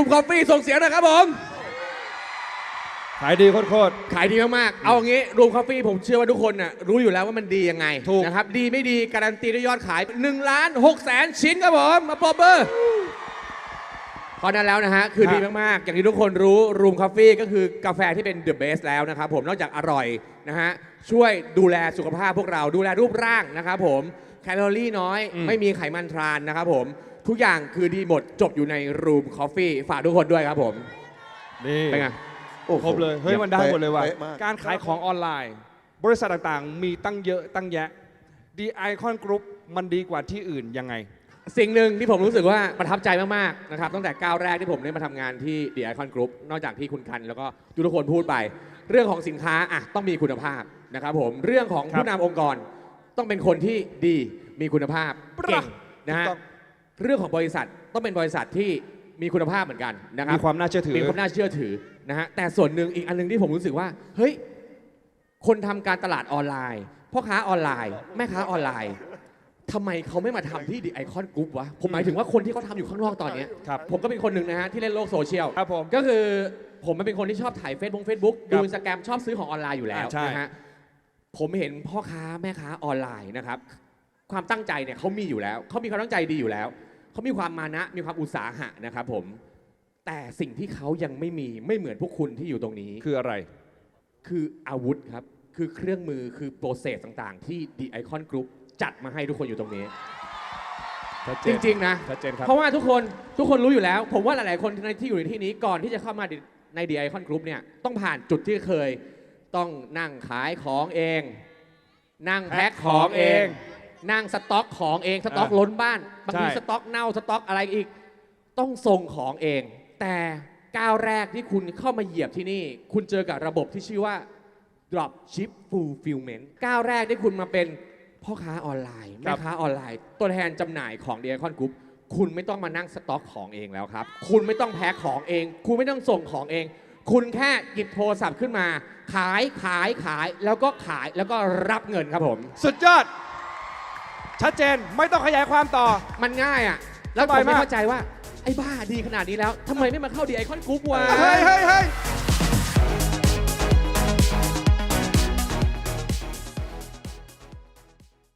รูมคอฟฟี่ส่งเสียงหนะครับผม ขายดีโคตร ขายดีมากๆ เอางี้ รูมคอฟฟี่ผมเชื่อว่าทุกคนน่ะรู้อยู่แล้วว่ามันดียังไงถูก นะครับ ดีไม่ดีการันตีด้วยยอดขาย1ล้าน6แสนชิ้นครับผม มาปรบมือเพราะนั้นแล้วนะฮะ คือดีมาก ๆ อย่างที่ทุกคนรู้รูมคอฟฟี่ก็คือกาแฟที่เป็นเดอะเบสแล้วนะครับผม นอกจากอร่อยนะฮะ ช่วยดูแลสุขภาพพวกเรา ดูแลรูปร่างนะครับผม แคลอรี่น้อย ไม่มีไขมันทรานนะครับผม ทุกอย่างคือดีหมดจบอยู่ในรูมคอฟฟี่ฝากทุกคนด้วยครับผมๆนี่เป็นไงโอ้โหครบเลยเฮ้ยมันได้หมดเลยว่ะเป๊ะมากการขายของออนไลน์ บริษัทต่างๆ มีตั้งเยอะตั้งแยะ The Icon Group มันดีกว่าที่อื่นยังไง สิ่งหนึ่งที่ผมรู้สึกว่าประทับใจมากๆนะครับตั้งแต่ก้าวแรกที่ผมได้มาทำงานที่ The Icon Group นอกจากที่คุณคัน แล้วก็ทุกๆคนพูดไป เรื่องของสินค้าอะต้องมีคุณภาพนะครับผมเรื่องของครับผู้นำองค์กร ต้องเป็นคนที่ดีมีคุณภาพปะ เก่งนะฮะถูกต้อง เรื่องของบริษัทต้องเป็นบริษัทที่มีคุณภาพเหมือนกันนะครับ มีความน่าเชื่อถือ มีความน่าเชื่อถือนะฮะแต่ส่วนหนึ่งอีกอันหนึงที่ผมรู้สึกว่า เฮ้ย คนทำการตลาดออนไลน์พ่อค้าออนไลน์ แม่ค้าออนไลน์ทำไมเขาไม่มาทำที่ดีไอคอนกรุ๊ปวะ ผมหมายถึงว่าคนที่เขาทำอยู่ข้างนอกตอนเนี้ยครับ ผมก็เป็นคนหนึ่งนะฮะที่เล่นโลกโซเชียล ครับผม ก็คือผมเป็นคนที่ชอบถ่าย Facebook Facebook ครัดูบอินสตาแกรมชอบซื้อของออนไลน์อยู่แล้วอ่าใช่ นะฮะผมเห็นพ่อค้าแม่ค้าออนไลน์นะครับ ความตั้งใจเนี่ยเขามีอยู่แล้วเขามีความตั้งใจดีอยู่แล้ว เขามีความมานะมีความอุตสาหะนะครับผม แต่สิ่งที่เขายังไม่มีไม่เหมือนพวกคุณที่อยู่ตรงนี้ คืออะไร คืออาวุธครับ คือเครื่องมือคือโปรเซสต่างๆ ที่ The Icon Group จัดมาให้ทุกคนอยู่ตรงนี้ชัดเจจนริงๆนะชัดเจนครับ เพราะว่าทุกคนทุกคนรู้อยู่แล้ว ผมว่าหลายๆคนในที่อยู่ในที่นี้ก่อนที่จะเข้ามาใน The Icon Group เนี่ยต้องผ่านจุดที่เคย ต้องนั่งขายของเอง นั่งแพ็คของเอง นั่งสต็อกของเองสต็อกอ่าล้นบ้านบางทีใช่สต็อกเน่าสต็อกอะไรอีก ต้องส่งของเอง แต่ก้าวแรกที่คุณเข้ามาเหยียบที่นี่ คุณเจอกับระบบที่ชื่อว่า drop ship fulfillment ก้าวแรกที่คุณมาเป็นพ่อค้าออนไลน์ครัแม่บค้าออนไลน์ ตัวแทนจำหน่ายของ d ดี c คอนกรุ๊ปคุณไม่ต้องมานั่งสต็อกของเองแล้วครับ คุณไม่ต้องแพ็คของเอง คุณไม่ต้องส่งของเอง คุณแค่หยิบโทรศัพท์ขึ้นมา ขายขายขายแล้วก็ขายแล้วก็รับเงินครับผม สุดยอด ชัดเจนไม่ต้องขยายความต่อ มันง่ายอะ แล้วสผบายมไม่มากเข้าใจว่า ไอ้บ้าดีขนาดนี้แล้วทำไมไม่มาเข้าดีไอคอนกรุ๊ปวะ เฮ้ยเฮ้ยเฮ้ย